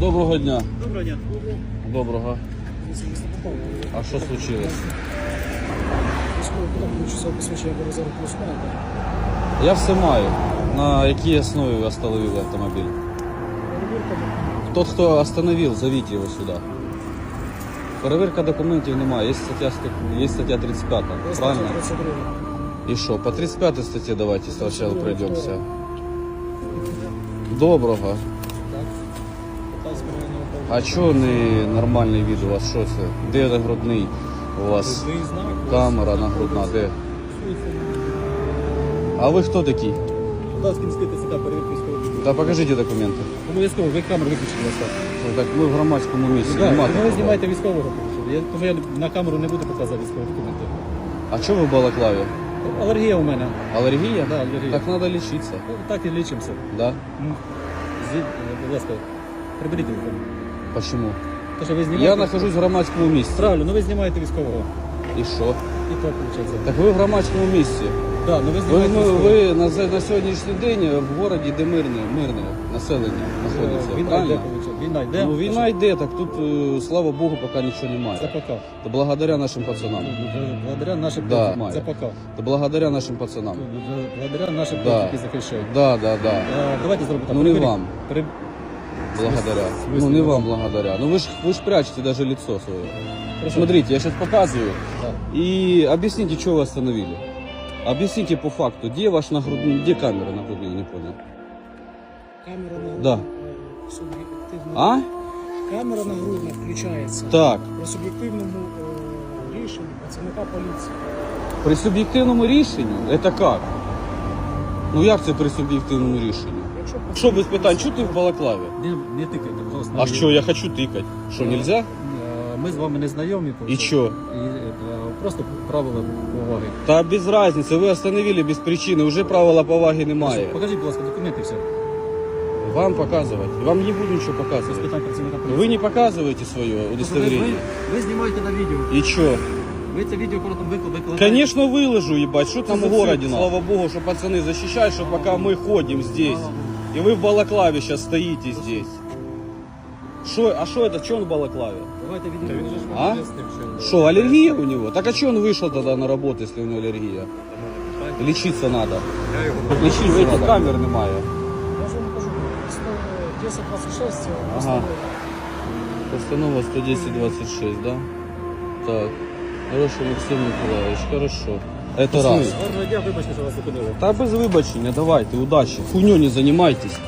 Доброго дня. Доброго дня. Доброго. А що случилось? Я все маю. На якій основі ви остановили автомобіль? Тот, хто остановил, зовіть його сюди. Перевірка документів немає, є стаття, є стаття 35, Є правильно? І що, по 35 статті давайте спочатку пройдемося. Доброго. А чого не нормальний від у вас? Що це? Де нагрудний у вас? Камера нагрудна, де? А ви хто такий? Перевірку військового. Та покажіть документи. Обов'язково, ви камеру. Ну, Так ми в громадському місці. Да, нема ну, ви такого. знімаєте військового. Я, тому я на камеру не буду показувати військові документи. А чого ви в балаклаві? Алергія у мене. Алергія? Да, алергія. Так треба лічитися. Ну, Так і лічимося. Да? Ну, будь ласка, приберіть телефон. Почему? То, що ви знімаєте... Я нахожусь в громадському місці. Правильно, ну ви знімаєте військового. І що? І то виходить. Так ви в громадському місці. Да, ну ви Ви, знімаєте військового. ви на, за- на сьогоднішній день в місті, де мирне, мирне населення знаходиться. Війна йде, правильно? виходить. Війна йде. Ну, війна йде, так тут, е, слава Богу, поки нічого За немає. пока. То благодаря нашим пацанам. Благодаря нашим Да. За пока. То благодаря нашим пацанам. Благодаря нашим Да. да. які захищають. Да, да, да. Е, Давайте зробимо так. Ну, не Приберіть. вам. При- Благодаря. В смысле Ну не не вам благодаря. Ну вы ж, вы ж прячете даже лицо свое. Хорошо. Смотрите, я сейчас показываю. Да. И объясните, что вы остановили. Объясните по факту, где ваш нагрудный, где камера нагрудная, не понял. Камера на Да. е, суб'єктивну. А? Камера нагрудна включається. Так. При суб'єктивному е, рішенні працівника поліції. При суб'єктивному рішенні? Это как? Ну як це при суб'єктивному рішенні? Якщо Що без питань, що ти в балаклаві? Не, не тикайте, будь ласка. А що, я хочу тикати? Що, нельзя? Е, Ми з вами не знайомі. І що? І, е, просто правила поваги. Та без разницы, ви остановили без причини, вже правила поваги немає. Покажіть, будь ласка, документи все. Вам показувати. Вам не буду нічого Без показувати. питань працівника поліції. Ви не показуєте своє ви, удостоверение. ви, ви знімаєте на відео. І що? Ви це відео потім викладаєте. Конечно, выложу, ебать. Что там за в городе? цирк? Слава богу, что пацаны защищают, что пока мы ходим здесь. И вы в балаклаве сейчас стоите здесь. Шо, а что это? Что он в балаклаве? Давайте. А? Что, аллергия у него? Так а что он вышел тогда на работу, если у него аллергия? Лечиться надо. Лечиться надо. камер немає. я ж вам кажу, 1026 Ага. Постанова 110-26, да? Так. Хорошо, Максим Николаевич, хорошо. Это раз. Гарного дня, вибачте, що вас зупинили. Та без вибачення, давайте, удачі. Хуйню не займайтесь.